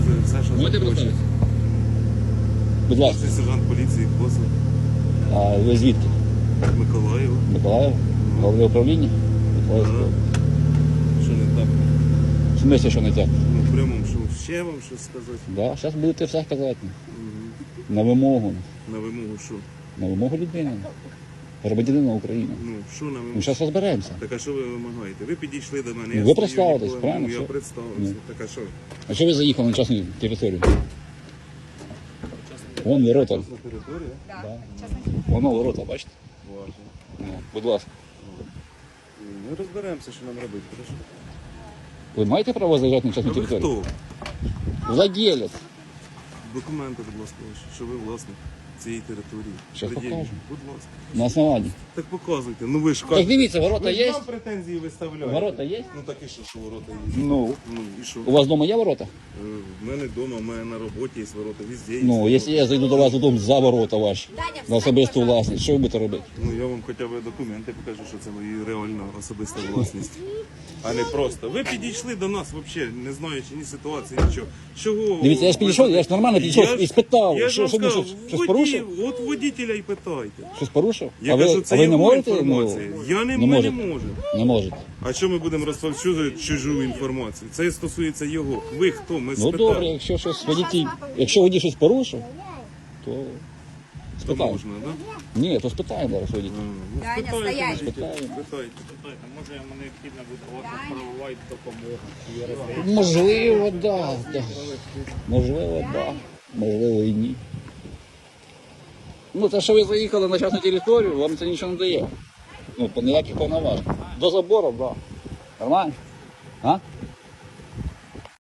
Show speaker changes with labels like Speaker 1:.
Speaker 1: розказує все, що
Speaker 2: Можете
Speaker 1: захоче.
Speaker 2: представитися? Будь ласка.
Speaker 1: Старший сержант поліції Косов
Speaker 2: А ви звідки?
Speaker 1: Миколаєва.
Speaker 2: Миколаїв? Головне управління? Миколаївського.
Speaker 1: Що не так?
Speaker 2: В смислі, що не так?
Speaker 1: Ну, в прямому, що ще вам щось сказати?
Speaker 2: Да, зараз будете все казати. На вимогу.
Speaker 1: На вимогу, що?
Speaker 2: На вимогу людини. Громадянина України.
Speaker 1: Ну, що на
Speaker 2: Ну, зараз розберемося.
Speaker 1: Так а що ви вимагаєте? Ви підійшли до мене.
Speaker 2: Ну,
Speaker 1: я
Speaker 2: ви
Speaker 1: стою,
Speaker 2: представились,
Speaker 1: ніколи-
Speaker 2: правильно,
Speaker 1: Ну, я
Speaker 2: все.
Speaker 1: представився.
Speaker 2: Ну.
Speaker 1: Так а що?
Speaker 2: А що ви заїхали на частну територію? Вон ворота.
Speaker 1: На території?
Speaker 2: Воно ворота, бачите?
Speaker 1: Боже.
Speaker 2: Ну, будь ласка.
Speaker 1: Ми розберемося, що нам робити. Хорошо?
Speaker 2: Ви маєте право заїжджати на
Speaker 1: А
Speaker 2: частну
Speaker 1: ви
Speaker 2: територію?
Speaker 1: хто?
Speaker 2: Владелець.
Speaker 1: Документи, будь ласка, що ви власник цієї території.
Speaker 2: Що
Speaker 1: Пред'явіть.
Speaker 2: покажу.
Speaker 1: Будь ласка.
Speaker 2: На основанні.
Speaker 1: Так показуйте. Ну ви ж
Speaker 2: Так
Speaker 1: кажете.
Speaker 2: дивіться, ворота
Speaker 1: Ви ж
Speaker 2: є?
Speaker 1: нам претензії виставляєте.
Speaker 2: Ворота є?
Speaker 1: Ну так і що, що ворота є?
Speaker 2: Ну.
Speaker 1: Ну і що?
Speaker 2: У вас вдома є ворота?
Speaker 1: Е, В мене вдома, в мене на роботі є ворота, везде є.
Speaker 2: Ну, якщо я зайду до вас додому за ворота ваші, на особисту власність, що ви будете робити?
Speaker 1: Ну я вам хоча б документи покажу, що це мої реальна особиста власність. А не просто. Ви підійшли до нас взагалі, не знаючи ні ситуації, нічого. Чого?
Speaker 2: Дивіться, я ж підійшов, я ж нормально підійшов
Speaker 1: Я
Speaker 2: і спитав,
Speaker 1: Я ж
Speaker 2: що-
Speaker 1: вам
Speaker 2: що ви
Speaker 1: сказав,
Speaker 2: щось- щось
Speaker 1: водій-
Speaker 2: порушив?
Speaker 1: От водителя і питайте.
Speaker 2: Щось порушив?
Speaker 1: Я
Speaker 2: а ви,
Speaker 1: кажу, це
Speaker 2: а ви не можете?
Speaker 1: інформація.
Speaker 2: Ну,
Speaker 1: я не,
Speaker 2: не можете.
Speaker 1: не можемо.
Speaker 2: не можете.
Speaker 1: А що ми будемо розповсюджувати чужу інформацію? Це стосується його. Ви хто? Ми
Speaker 2: Ну
Speaker 1: спитали.
Speaker 2: добре, якщо щось водій, якщо водій щось порушив, то
Speaker 1: То
Speaker 2: спитаємо.
Speaker 1: можна, так?
Speaker 2: Ні, то спитаємо зараз водій.
Speaker 1: Ну,
Speaker 3: Даня,
Speaker 1: спитайте,
Speaker 3: стоять.
Speaker 1: спитайте.
Speaker 4: Може йому необхідна буде ваша правова допомога.
Speaker 2: Можливо, да, да. Можливо, да. Можливо, і ні. Ну, те, що ви заїхали на частну територію, вам це нічого не дає. Ну, по ніяких повноважень. До забору. Да. Нормально? А?